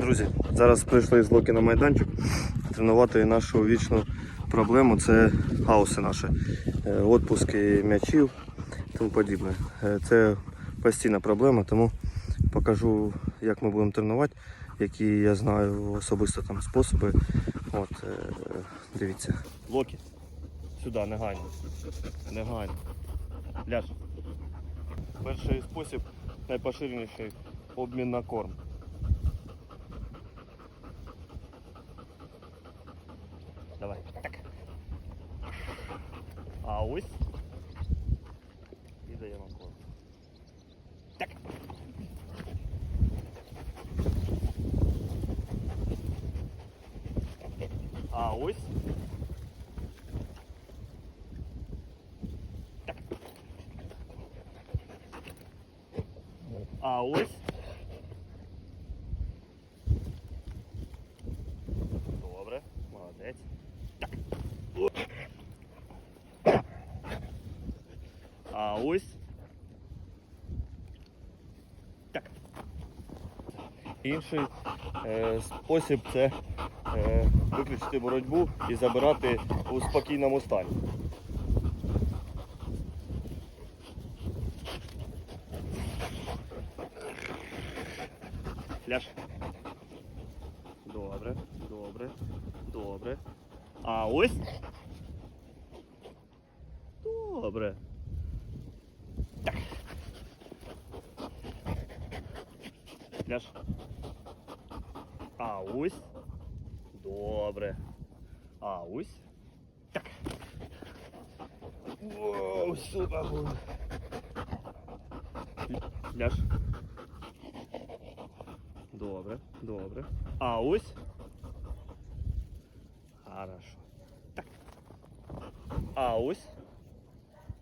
Друзі, зараз прийшли з Локи на майданчик тренувати нашу вічну проблему. Це хауси наші, Е, отпуски м'ячів тому подібне. Е, Це постійна проблема, тому покажу, як ми будемо тренувати, які я знаю особисто там способи. От, е, дивіться. Локі, сюди, негайно. Негайно. Ляж. Перший спосіб найпоширеніший обмін на корм. Давай. Так. А ось. І даємо корм. Так. А ось. Так. А ось. Добре, молодець. А ось. Так. Інший е, спосіб це е, виключити боротьбу і забирати у спокійному стані. Ляж. Добре, добре, добре. А ось. Добре. Ляж. А ось. Добре. А ось. Так. Воу, супер. Ляж. Добре, добре. А ось. Хорошо. Так. А ось.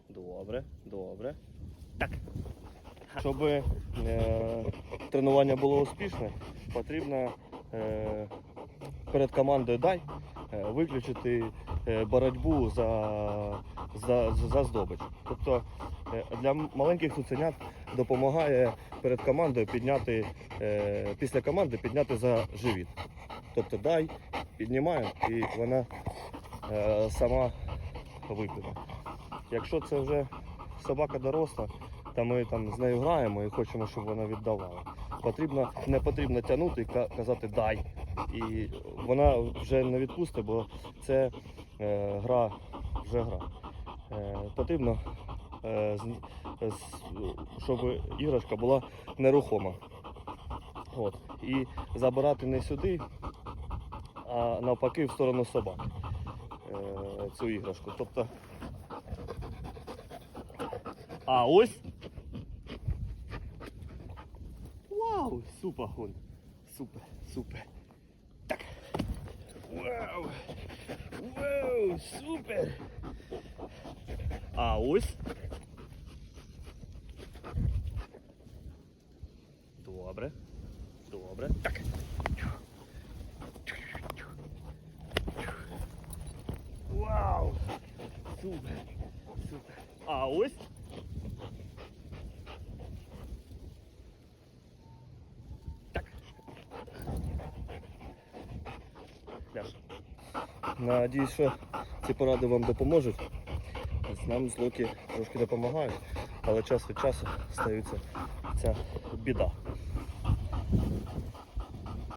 Добре, добре. Так. Щоб е, тренування було успішне, потрібно е, перед командою дай е, виключити е, боротьбу за, за, за здобич. Тобто е, для маленьких цуценят допомагає перед командою підняти, е, після команди підняти за живіт. Тобто дай, піднімаємо і вона е, сама випливе. Якщо це вже собака доросла, та ми там з нею граємо і хочемо, щоб вона віддавала. Потрібно, не потрібно тягнути і ка- казати дай. І вона вже не відпустить, бо це е, гра вже гра. Е, потрібно, е, з- щоб іграшка була нерухома. От. І забирати не сюди, а навпаки в сторону собаки е, цю іграшку. Тобто а ось. Вау, супер гон. Супер, супер. Так. Вау. Вау, супер. А ось. Добре. Добре. Так. Вау. Супер. Супер. А ось. Ляж. Надіюсь, що ці поради вам допоможуть. Нам злоки трошки допомагають, але час від часу стається ця біда.